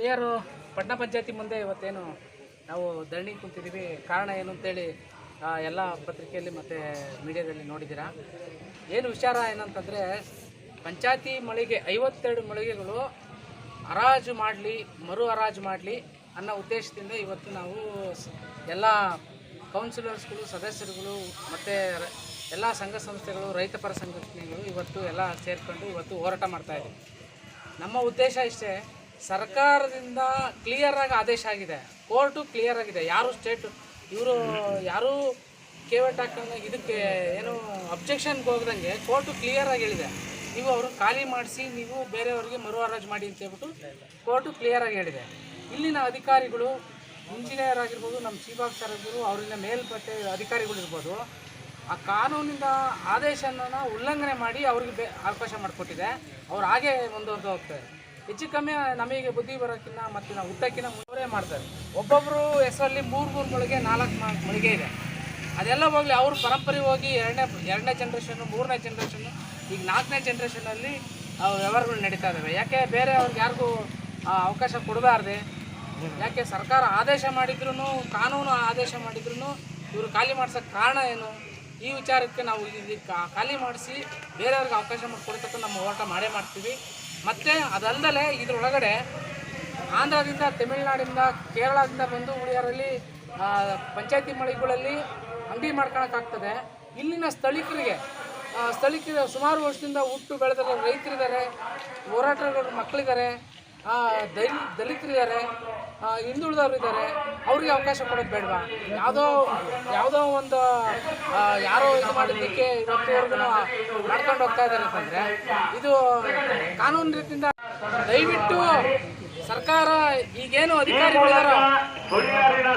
ಹುಳಿಯಾರು ಪಟ್ಟಣ ಪಂಚಾಯತಿ ಮುಂದೆ ಇವತ್ತೇನು ನಾವು ಧರಣಿ ಕುಂತಿದ್ದೀವಿ. ಕಾರಣ ಏನು ಅಂತೇಳಿ ಎಲ್ಲ ಪತ್ರಿಕೆಯಲ್ಲಿ ಮತ್ತು ಮೀಡಿಯಾದಲ್ಲಿ ನೋಡಿದ್ದೀರಾ. ಏನು ವಿಚಾರ ಏನಂತಂದರೆ, ಪಂಚಾಯತಿ ಮಳಿಗೆ, ಐವತ್ತೆರಡು ಮಳಿಗೆಗಳು ಹರಾಜು ಮಾಡಲಿ, ಮರು ಹರಾಜು ಮಾಡಲಿ ಅನ್ನೋ ಉದ್ದೇಶದಿಂದ ಇವತ್ತು ನಾವು ಎಲ್ಲ ಕೌನ್ಸಿಲರ್ಸ್ಗಳು, ಸದಸ್ಯರುಗಳು ಮತ್ತು ಎಲ್ಲ ಸಂಘ ಸಂಸ್ಥೆಗಳು ರೈತಪರ ಸಂಘಟನೆಗಳು ಇವತ್ತು ಎಲ್ಲ ಸೇರಿಕೊಂಡು ಇವತ್ತು ಹೋರಾಟ ಮಾಡ್ತಾಯಿದ್ದೀವಿ ನಮ್ಮ ಉದ್ದೇಶ ಇಷ್ಟೇ ಸರ್ಕಾರದಿಂದ ಕ್ಲಿಯರಾಗಿ ಆದೇಶ ಆಗಿದೆ. ಕೋರ್ಟು ಕ್ಲಿಯರ್ ಆಗಿದೆ. ಯಾರು ಸ್ಟೇಟ್ ಇವರು ಯಾರೂ ಕೇವಟ್ ಇದಕ್ಕೆ ಏನು ಅಬ್ಜೆಕ್ಷನ್ಗೆ ಹೋಗ್ದಂಗೆ ಕೋರ್ಟು ಕ್ಲಿಯರಾಗಿ ಹೇಳಿದೆ. ನೀವು ಅವರು ಖಾಲಿ ಮಾಡಿಸಿ, ನೀವು ಬೇರೆಯವ್ರಿಗೆ ಮರು ಹರಾಜು ಮಾಡಿ ಅಂತ ಹೇಳ್ಬಿಟ್ಟು ಕೋರ್ಟು ಕ್ಲಿಯರಾಗಿ ಹೇಳಿದೆ. ಇಲ್ಲಿನ ಅಧಿಕಾರಿಗಳು ಇಂಜಿನಿಯರ್ ಆಗಿರ್ಬೋದು, ನಮ್ಮ ಚೀಫ್ ಆಫೀಸರ್ ಆಗಿರ್ಬೋದು, ಅವರಿಂದ ಮೇಲ್ಪಟ್ಟೆ ಅಧಿಕಾರಿಗಳು ಇರ್ಬೋದು, ಆ ಕಾನೂನಿನ ಆದೇಶನ ಉಲ್ಲಂಘನೆ ಮಾಡಿ ಅವ್ರಿಗೆ ಬೇ ಅವಕಾಶ ಮಾಡಿಕೊಟ್ಟಿದೆ. ಅವ್ರು ಹಾಗೆ ಮುಂದುವರೆದು ಹೋಗ್ತಾರೆ. ಹೆಚ್ಚು ಕಮ್ಮಿ ನಮಗೆ ಬುದ್ಧಿ ಬರೋಕ್ಕಿಂತ ಮತ್ತು ನಾವು ಹುಟ್ಟಕ್ಕಿಂತ ಮೂರೇ ಮಾಡ್ತಾರೆ. ಒಬ್ಬೊಬ್ಬರು ಹೆಸರಲ್ಲಿ ಮೂರು ಮೂರು ಮೊಳಗೆ ನಾಲ್ಕು ನಾಲ್ಕು ಮೊಳಿಗೆ ಇದೆ. ಅದೆಲ್ಲ ಹೋಗಲಿ, ಅವ್ರ ಪರಂಪರೆ ಹೋಗಿ ಎರಡನೇ ಎರಡನೇ ಜನ್ರೇಷನ್ನು ಮೂರನೇ ಜನ್ರೇಷನ್ನು ಈಗ ನಾಲ್ಕನೇ ಜನ್ರೇಷನಲ್ಲಿ ವ್ಯವಹಾರಗಳು ನಡೀತಾ ಇದ್ದಾವೆ ಯಾಕೆ ಬೇರೆ ಅವ್ರಿಗೆ ಯಾರಿಗೂ ಅವಕಾಶ ಕೊಡಬಾರ್ದೆ? ಯಾಕೆ ಸರ್ಕಾರ ಆದೇಶ ಮಾಡಿದ್ರು ಕಾನೂನು ಆದೇಶ ಮಾಡಿದ್ರು ಇವರು ಖಾಲಿ ಮಾಡ್ಸೋಕ್ಕೆ ಕಾರಣ ಏನು? ಈ ವಿಚಾರಕ್ಕೆ ನಾವು ಇಲ್ಲಿ ಖಾಲಿ ಮಾಡಿಸಿ ಬೇರೆಯವ್ರಿಗೆ ಅವಕಾಶ ಮಾಡಿಕೊಡ್ತಕ್ಕ ನಮ್ಮ ಹೋರಾಟ ಮಾಡೇ ಮಾಡ್ತೀವಿ. ಮತ್ತು ಅದಲ್ಲದೆ ಇದರೊಳಗಡೆ ಆಂಧ್ರದಿಂದ ತಮಿಳುನಾಡಿಂದ ಕೇರಳದಿಂದ ಬಂದು ಉಳಿಯೋರಲ್ಲಿ ಪಂಚಾಯತಿ ಮಳಿಗಳಲ್ಲಿ ಅಂಗಡಿ ಮಾಡ್ಕೊಳಕ್ಕಾಗ್ತದೆ. ಇಲ್ಲಿನ ಸ್ಥಳೀಕರಿಗೆ ಆ, ಸುಮಾರು ವರ್ಷದಿಂದ ಹುಟ್ಟು ಬೆಳೆದಿರೋ ರೈತರಿದ್ದಾರೆ ಹೋರಾಟಗಾರರ ಮಕ್ಕಳಿದ್ದಾರೆ. ದಲಿ ದಲಿತರಿದ್ದಾರೆ ಇದ್ದಾರೆ ಹಿಂದುಳಿದವರು ಇದ್ದಾರೆ ಅವ್ರಿಗೆ ಅವಕಾಶ ಕೊಡೋದು ಬೇಡವಾ? ಯಾವುದೋ ಯಾವುದೋ ಒಂದು ಯಾರೋ ಇದು ಮಾಡಿದ್ದಕ್ಕೆ ಇವತ್ತುವರೆಗೂ ನಡ್ಕೊಂಡು ಹೋಗ್ತಾ ಇದ್ದಾರೆ ಅಂತಂದರೆ, ಇದು ಕಾನೂನು ರೀತಿಯಿಂದ ದಯವಿಟ್ಟು ಸರ್ಕಾರ ಈಗೇನು ಅಧಿಕಾರಿಗಳಿದಾರೋ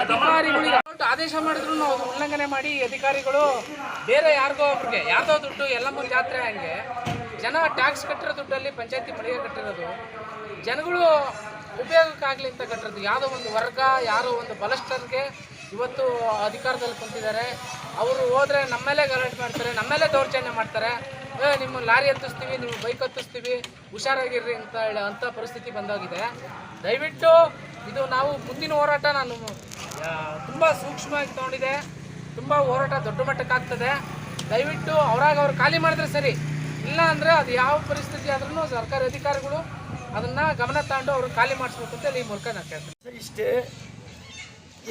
ಅಧಿಕಾರಿಗಳಿಗೆ ಆದೇಶ ಮಾಡಿದ್ರು ಉಲ್ಲಂಘನೆ ಮಾಡಿ ಅಧಿಕಾರಿಗಳು ಬೇರೆ ಯಾರಿಗೋ ಅವ್ರಿಗೆ, ಯಾವುದೋ ದುಡ್ಡು ಎಲ್ಲಮ್ಮ ಜಾತ್ರೆ ಹಂಗೆ ಜನ ಟ್ಯಾಕ್ಸ್ ಕಟ್ಟಿರೋ ದುಡ್ಡಲ್ಲಿ ಪಂಚಾಯತಿ ಮಳಿಗೆ ಕಟ್ಟಿರೋದು, ಜನಗಳು ಉಪಯೋಗಕ್ಕಾಗಲಿ ಅಂತ ಕಟ್ಟಿರೋದು. ಯಾವುದೋ ಒಂದು ವರ್ಗ, ಯಾರೋ ಒಂದು ಬಲಷ್ಟರಿಗೆ ಇವತ್ತು ಅಧಿಕಾರದಲ್ಲಿ ಕುಂತಿದ್ದಾರೆ. ಅವರು ಹೋದರೆ ನಮ್ಮಲ್ಲೇ ಗಲಾಟೆ ಮಾಡ್ತಾರೆ ನಮ್ಮಲ್ಲೇ ದೌರ್ಜನ್ಯ ಮಾಡ್ತಾರೆ. ಏ, ನಿಮ್ಮ ಲಾರಿ ಹತ್ತಿಸ್ತೀವಿ, ನಿಮ್ಮ ಬೈಕ್ ಹತ್ತಿಸ್ತೀವಿ, ಹುಷಾರಾಗಿರ್ರಿ ಅಂತ ಹೇಳಿ ಅಂಥ ಪರಿಸ್ಥಿತಿ ಬಂದೋಗಿದೆ. ದಯವಿಟ್ಟು ಇದು ನಾವು ಮುಂದಿನ ಹೋರಾಟ ನಾನು ತುಂಬ ಸೂಕ್ಷ್ಮವಾಗಿ ತೊಗೊಂಡಿದೆ. ತುಂಬ ಹೋರಾಟ ದೊಡ್ಡ ಮಟ್ಟಕ್ಕಾಗ್ತದೆ ದಯವಿಟ್ಟು ಅವರಾಗ ಅವ್ರು ಖಾಲಿ ಮಾಡಿದ್ರೆ ಸರಿ. ಇಲ್ಲ ಅಂದರೆ ಅದು ಯಾವ ಪರಿಸ್ಥಿತಿ ಆದ್ರೂ ಸರ್ಕಾರಿ ಅಧಿಕಾರಿಗಳು ಅದನ್ನು ಗಮನ ತಗೊಂಡು ಅವರು ಖಾಲಿ ಮಾಡಿಸ್ಬೇಕು ಅಂತ ಈ ಮೂಲಕ ನಾನು ಕೇಳ್ತೀನಿ. ಇಷ್ಟೇ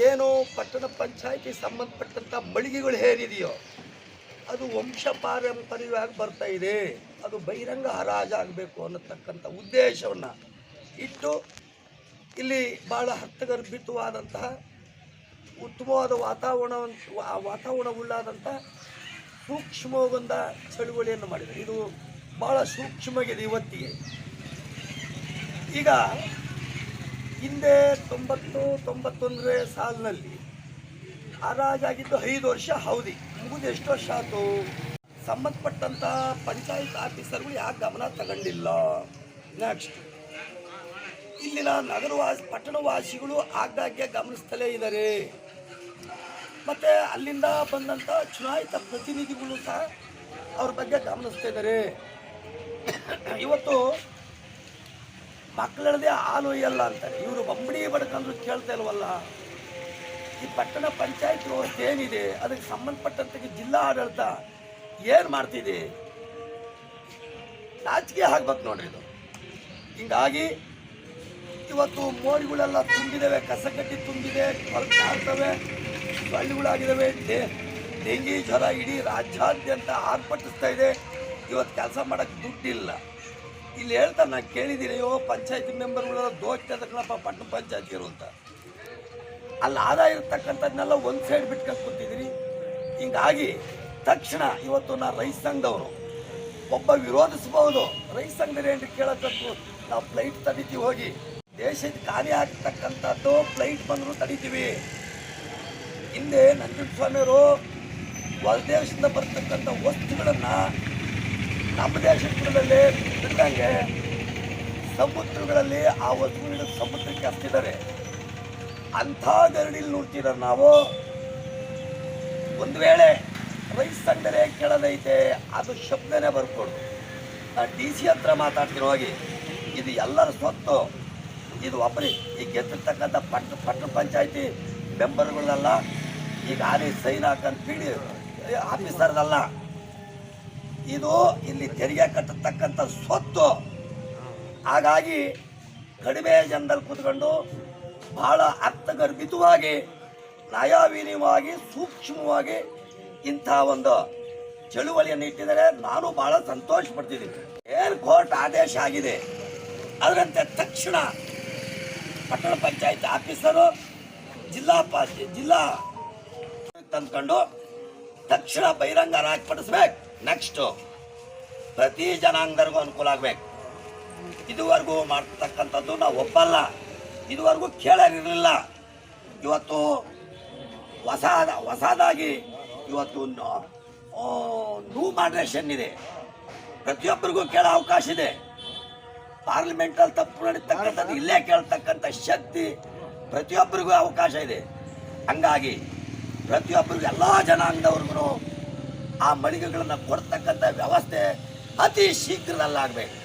ಏನು ಪಟ್ಟಣ ಪಂಚಾಯಿತಿ ಸಂಬಂಧಪಟ್ಟಂಥ ಮಳಿಗೆಗಳು ಏನಿದೆಯೋ ಅದು ವಂಶ ಪಾರಂಪರ್ಯವಾಗಿ ಬರ್ತಾ ಇದೆ, ಅದು ಬಹಿರಂಗ ಹರಾಜಾಗಬೇಕು ಅನ್ನತಕ್ಕಂಥ ಉದ್ದೇಶವನ್ನು ಇಟ್ಟು ಇಲ್ಲಿ ಭಾಳ ಹತ್ತಗರ್ಭಿತವಾದಂತಹ ಉತ್ತಮವಾದ ವಾತಾವರಣ ವಾತಾವರಣವುಳ್ಳಾದಂಥ ಸೂಕ್ಷ್ಮವಾದ ಚಳುವಳಿಯನ್ನು ಮಾಡಿದೆ ಇದು ಭಾಳ ಸೂಕ್ಷ್ಮವಾಗಿದೆ ಇವತ್ತಿಗೆ. ಈಗ ಹಿಂದೆ ತೊಂಬತ್ತು, ತೊಂಬತ್ತೊಂದರ ಸಾಲಿನಲ್ಲಿ ಹರಾಜಾಗಿದ್ದು ಐದು ವರ್ಷ, ಹೌದಿ, ಮುಗಿದು ಎಷ್ಟು ವರ್ಷ ಆಯಿತು? ಸಂಬಂಧಪಟ್ಟಂಥ ಪಂಚಾಯತ್ ಆಫೀಸರ್ಗಳು ಯಾಕೆ ಗಮನ ತಗೊಂಡಿಲ್ಲ? ನೆಕ್ಸ್ಟ್ ಇಲ್ಲಿನ ನಗರವಾಸಿ, ಪಟ್ಟಣವಾಸಿಗಳು ಆಗಾಗ್ಗೆ ಗಮನಿಸ್ತಲೇ ಇದ್ದಾರೆ. ಮತ್ತು ಅಲ್ಲಿಂದ ಬಂದಂಥ ಚುನಾಯಿತ ಪ್ರತಿನಿಧಿಗಳು ಸಹ ಅವ್ರ ಬಗ್ಗೆ ಗಮನಿಸ್ತಾ ಇದ್ದಾರೆ. ಇವತ್ತು ಮಕ್ಕಳದೇ ಹಾಲು ಒಯ್ಯಲ್ಲ ಅಂತಾರೆ ಇವರು ಬಂಬಡಿ ಬಡ್ಕಂದ್ರು ಕೇಳ್ತಾ ಇಲ್ವಲ್ಲ? ಈ ಪಟ್ಟಣ ಪಂಚಾಯತ್ ವ್ಯವಸ್ಥೆ ಏನಿದೆ? ಅದಕ್ಕೆ ಸಂಬಂಧಪಟ್ಟಂತೆ ಜಿಲ್ಲಾ ಆಡಳಿತ ಏನು ಮಾಡ್ತಿದೆ? ನಾಚಿಕೆ ಆಗ್ಬೇಕು ನೋಡ್ರಿ ಇದು. ಹಿಂಗಾಗಿ ಇವತ್ತು ಮೋರಿಗಳೆಲ್ಲ ತುಂಬಿದ್ದಾವೆ ಕಸಕಟ್ಟಿ ತುಂಬಿದೆ ಕೊಳಕು ಆಗ್ತವೆ. ಸೊಳ್ಳೆಗಳಾಗಿದ್ದಾವೆ ಡೆಂಗಿ ಜ್ವರ ಇಡೀ ರಾಜ್ಯಾದ್ಯಂತ ಆರ್ಭಟಿಸ್ತಾ ಇದೆ. ಇವತ್ತು ಕೆಲಸ ಮಾಡೋಕ್ಕೆ ದುಡ್ಡಿಲ್ಲ. ಇಲ್ಲಿ ಹೇಳ್ತಾ ನಾನು ಕೇಳಿದ್ದೀನಿ ಅಯ್ಯೋ ಪಂಚಾಯತಿ ಮೆಂಬರ್ಗಳೆಲ್ಲ ದೋಚ್ತಾ ಕಣಪ್ಪ, ಪಟ್ಟಣ ಅಂತ. ಅಲ್ಲಿ ಆದಾಯ ಇರ್ತಕ್ಕಂಥದ್ದನ್ನೆಲ್ಲ ಒಂದು ಸೈಡ್ ಬಿಟ್ಕೊಂಡು ಕೂತಿದ್ದೀರಿ. ಹಿಂಗಾಗಿ ತಕ್ಷಣ ಇವತ್ತು ನಾನು ರೈತ ಸಂಘದವರು. ಒಬ್ಬ ವಿರೋಧಿಸಬಹುದು ರೈತ ಸಂಘದಲ್ಲಿ ಏನು ಕೇಳಕ್ಕಂತೂ ನಾವು ಫ್ಲೈಟ್ ತಡಿತೀವಿ ಹೋಗಿ. ದೇಶದ ಕಾರ್ಯ ಆಗ್ತಕ್ಕಂಥದ್ದು ಫ್ಲೈಟ್ ಬಂದರೂ ತಡಿತೀವಿ. ಹಿಂದೆ ನಂಜುಂಡಸ್ವಾಮಿಯವರು ಹೊರದೇಶದಿಂದ ಬರ್ತಕ್ಕಂಥ ವಸ್ತುಗಳನ್ನು ನಮ್ಮ ದೇಶದಲ್ಲಿ ಬಿಟ್ಟಂಗೆ ಸಮುದ್ರಗಳಲ್ಲಿ ಆ ವಸ್ತುಗಳ ಸಮುದ್ರಕ್ಕೆ ಹಚ್ತಿದ್ದಾರೆ ಅಂಥ ಗರಡಿಲಿ ನೋಡ್ತಿದ್ದಾರೆ ನಾವು? ಒಂದು ವೇಳೆ ರೈಸ್ ಅಂದರೆ ಕೇಳೋದೈತೆ, ಅದು ಶಬ್ದನೇ ಬರ್ಕೊಡು. ನಾನು ಡಿ ಸಿ ಹತ್ರ ಮಾತಾಡ್ತಿರೋ ಹೋಗಿ. ಇದು ಎಲ್ಲರ ಸ್ವತ್ತು. ಇದು ಒಬ್ಬರಿ ಈ ಗೆದ್ದಿರ್ತಕ್ಕಂಥ ಪಟ್ಟ ಪಟ್ಟಣ ಪಂಚಾಯತಿ ಮೆಂಬರ್ಗಳಲ್ಲ ಈಗ ಆಲಿ ಸೈನ್ ಹಾಕಂತ ಆಫೀಸರ್ ಆಫೀಸರ್ದಲ್ಲ ಇದು ಇಲ್ಲಿ ತೆರಿಗೆ ಕಟ್ಟತಕ್ಕಂಥ ಸ್ವತ್ತು ಹಾಗಾಗಿ ಕಡಿಮೆ ಜನದಲ್ಲಿ ಕೂತ್ಕೊಂಡು ಬಹಳ ಅರ್ಥಗರ್ಭಿತವಾಗಿ ನ್ಯಾಯವಿನಿಯವಾಗಿ, ಸೂಕ್ಷ್ಮವಾಗಿ ಇಂಥ ಒಂದು ಚಳುವಳಿಯನ್ನು ಇಟ್ಟಿದ್ದಾರೆ. ನಾನು ಬಹಳ ಸಂತೋಷ ಪಡ್ತಿದ್ದೀನಿ ಏನು ಕೋರ್ಟ್ ಆದೇಶ ಆಗಿದೆ? ಅದರಂತೆ ತಕ್ಷಣ ಪಟ್ಟಣ ಪಂಚಾಯತ್ ಆಫೀಸರು ಜಿಲ್ಲಾ ಜಿಲ್ಲಾ ತಂದ್ಕೊಂಡು ತಕ್ಷಣ ಬಹಿರಂಗ ರಾಜಪಡಿಸ್ಬೇಕು ನೆಕ್ಸ್ಟು ಪ್ರತಿ ಜನಾಂಗದವ್ರಿಗೂ ಅನುಕೂಲ ಆಗ್ಬೇಕು. ಇದುವರೆಗೂ ಮಾಡ್ತಕ್ಕಂಥದ್ದು ನಾವು ಒಪ್ಪಲ್ಲ. ಇದುವರೆಗೂ ಕೇಳಿರಲಿಲ್ಲ ಇವತ್ತು ಹೊಸಾದ, ಹೊಸದಾಗಿ ಇವತ್ತು ನ್ಯೂ ಮಾಡ್ರೇಷನ್ ಇದೆ. ಪ್ರತಿಯೊಬ್ಬರಿಗೂ ಕೇಳೋ ಅವಕಾಶ ಇದೆ. ಪಾರ್ಲಿಮೆಂಟಲ್ಲಿ ತಪ್ಪು ನಡೀತಕ್ಕಂಥದ್ದು ಇಲ್ಲೇ ಕೇಳ್ತಕ್ಕಂಥ ಶಕ್ತಿ ಪ್ರತಿಯೊಬ್ಬರಿಗೂ ಅವಕಾಶ ಇದೆ. ಹಂಗಾಗಿ ಪ್ರತಿಯೊಬ್ಬರಿಗೂ ಎಲ್ಲ ಜನಾಂಗದವ್ರಿಗೂ ಆ ಮಳಿಗೆಗಳನ್ನು ಕೊಡ್ತಕ್ಕಂಥ ವ್ಯವಸ್ಥೆ ಅತಿ ಶೀಘ್ರದಲ್ಲಾಗಬೇಕು.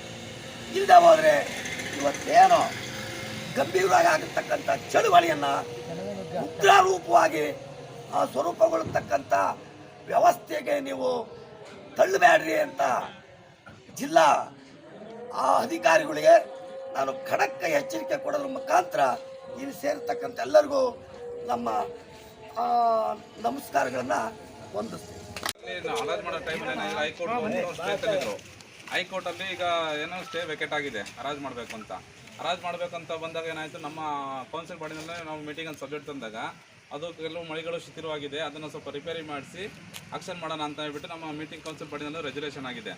ಇಲ್ಲದೆ ಹೋದರೆ ಇವತ್ತೇನೋ ಗಂಭೀರವಾಗಿ ಆಗಿರ್ತಕ್ಕಂಥ ಚಳುವಳಿಯನ್ನು ಉಗ್ರ ರೂಪವಾಗಿ ಆ ಸ್ವರೂಪಗೊಳ್ಳತಕ್ಕಂಥ ವ್ಯವಸ್ಥೆಗೆ ನೀವು ತಳ್ಳಬೇಡ್ರಿ ಅಂತ ಜಿಲ್ಲಾ ಆ ಅಧಿಕಾರಿಗಳಿಗೆ ನಾನು ಖಡಕ್ಕ ಎಚ್ಚರಿಕೆ ಕೊಡೋದ್ರ ಮುಖಾಂತರ ಇಲ್ಲಿ ಸೇರ್ತಕ್ಕಂಥ ಎಲ್ಲರಿಗೂ ನಮ್ಮ ನಮಸ್ಕಾರಗಳನ್ನು ಹೊಂದಿಸ್ತೀವಿ ಮಾಡೋ ಟೈಮಲ್ಲಿ ಹೈಕೋರ್ಟ್ ಸ್ಟೇ ಈಗ ಏನೋ ಸ್ಟೇ ವೆಕೆಟ್ ಆಗಿದೆ ಹರಾಜ್ ಮಾಡಬೇಕು ಅಂತ. ಹರಾಜ್ ಮಾಡಬೇಕಂತ ಬಂದಾಗ ಏನಾಯಿತು, ನಮ್ಮ ಕೌನ್ಸಿಲ್ ಬಾಡಿನಲ್ಲೇ ನಾವು ಮೀಟಿಂಗ್ ಅಂತ ಸಬ್ಜೆಕ್ಟ್ ತಂದಾಗ ಅದು ಕೆಲವು ಮಳಿಗಳು ಶಿಥಿಲವಾಗಿದೆ, ಅದನ್ನು ಸ್ವಲ್ಪ ರಿಪೇರಿ ಮಾಡಿಸಿ ಆಕ್ಷನ್ ಮಾಡೋಣ ಅಂತ ಹೇಳ್ಬಿಟ್ಟು ನಮ್ಮ ಮೀಟಿಂಗ್ ಕೌನ್ಸಿಲ್ ಬಾಡಿನಲ್ಲೂ ರೆಜುಲೇಷನ್ ಆಗಿದೆ.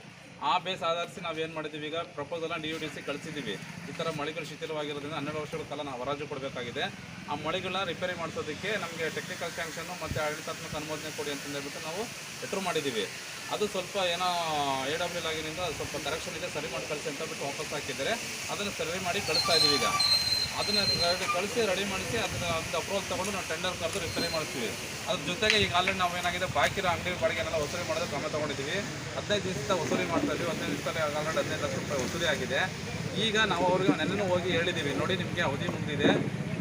ಆ ಬೇಸ್ ಆಧರಿಸಿ ನಾವು ಏನು ಮಾಡಿದ್ದೀವಿ ಈಗ ಪ್ರಪೋಸಲ್ನ ಡಿ ಯು ಡಿ ಸಿ ಕಳಿಸಿದ್ದೀವಿ ಈ ಥರ ಮಳೆಗಳು ಶಿಥಿಲವಾಗಿರೋದ್ರಿಂದ ಹನ್ನೆರಡು ವರ್ಷಗಳ ಕಾಲ ನಾವು ಹರಾಜು ಕೊಡಬೇಕಾಗಿದೆ. ಆ ಮಳೆಗಳನ್ನ ರಿಪೇರಿ ಮಾಡಿಸೋದಕ್ಕೆ ನಮಗೆ ಟೆಕ್ನಿಕಲ್ ಸ್ಯಾಂಕ್ಷನ್ನು ಮತ್ತು ಆಡಳಿತಾತ್ಮಕ ಅನುಮೋದನೆ ಕೊಡಿ ಅಂತ ಹೇಳ್ಬಿಟ್ಟು ನಾವು ಲೆಟ್ರ್ ಮಾಡಿದ್ದೀವಿ ಅದು ಸ್ವಲ್ಪ ಏನೋ ಎ ಡಬ್ಲ್ಯೂ ಲಾಗಿನಿಂದ ಸ್ವಲ್ಪ ಕರೆಕ್ಷನ್ ಇದೆ, ಸರಿ ಮಾಡಿ ಕಳಿಸಿ ಅಂತ ಬಿಟ್ಟು ವಾಪಸ್ ಹಾಕಿದ್ದಾರೆ. ಅದನ್ನು ಸರಿ ಮಾಡಿ ಕಳಿಸ್ತಾ ಇದ್ದೀವಿ ಈಗ. ಅದನ್ನು ರೆಡಿ ಕಳಿಸಿ, ರೆಡಿ ಮಾಡಿಸಿ, ಅದನ್ನ ಒಂದು ಅಪ್ರೂವಲ್ ತಗೊಂಡು ನಾವು ಟೆಂಡರ್ ಕರೆದು ರಿಪೇರಿ ಮಾಡ್ತೀವಿ. ಅದ್ರ ಜೊತೆಗೆ ಈಗ ಆಲ್ರೆಡಿ ನಾವು ಏನಾಗಿದೆ ಬಾಕಿ ಅಂಗಡಿ ಬಾಡಿಗೆನೆಲ್ಲ ವಸೂಲಿ ಮಾಡೋದು ಕ್ರಮ ತಗೊಂಡಿದ್ದೀವಿ. ಹದಿನೈದು ದಿವಸದ ವಸೂಲಿ ಮಾಡ್ತಾ ಹದಿನೈದು ದಿವಸದಲ್ಲಿ ಆಲ್ರೆಡಿ ಹದಿನೈದು ಲಕ್ಷ ರೂಪಾಯಿ ವಸೂಲಿ ಆಗಿದೆ. ಈಗ ನಾವು ಅವ್ರಿಗೆ ನೆನ್ನೆ ಹೋಗಿ ಹೇಳಿದ್ದೀವಿ ನೋಡಿ ನಿಮಗೆ ಅವಧಿ ಮುಗಿದಿದೆ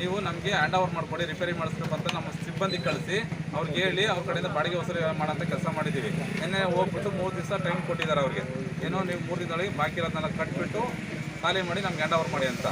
ನೀವು ನಮಗೆ ಹ್ಯಾಂಡ್ ಓವರ್ ಮಾಡಿಕೊಡಿ ರಿಪೇರಿ ಅಂತ ನಮ್ಮ ಸಿಬ್ಬಂದಿ ಕಳಿಸಿ, ಅವ್ರಿಗೆ ಹೇಳಿ ಅವ್ರ ಕಡೆಯಿಂದ ಬಾಡಿಗೆ ವಸೂಲಿ ಮಾಡೋಂಥ ಕೆಲಸ ಮಾಡಿದ್ದೀವಿ. ನಿನ್ನೆ ಹೋಗ್ಬಿಟ್ಟು ಮೂರು ದಿವಸ ಟೈಮ್ ಕೊಟ್ಟಿದ್ದಾರೆ ಅವ್ರಿಗೆ. ಏನೋ ನೀವು ಮೂರು ದಿನದೊಳಗೆ ಬಾಕಿ ಇರೋದನ್ನೆಲ್ಲ ಕಟ್ಬಿಟ್ಟು ಖಾಲಿ ಮಾಡಿ ನಮ್ಗೆ ಹ್ಯಾಂಡ್ ಓವರ್ ಮಾಡಿ ಅಂತ.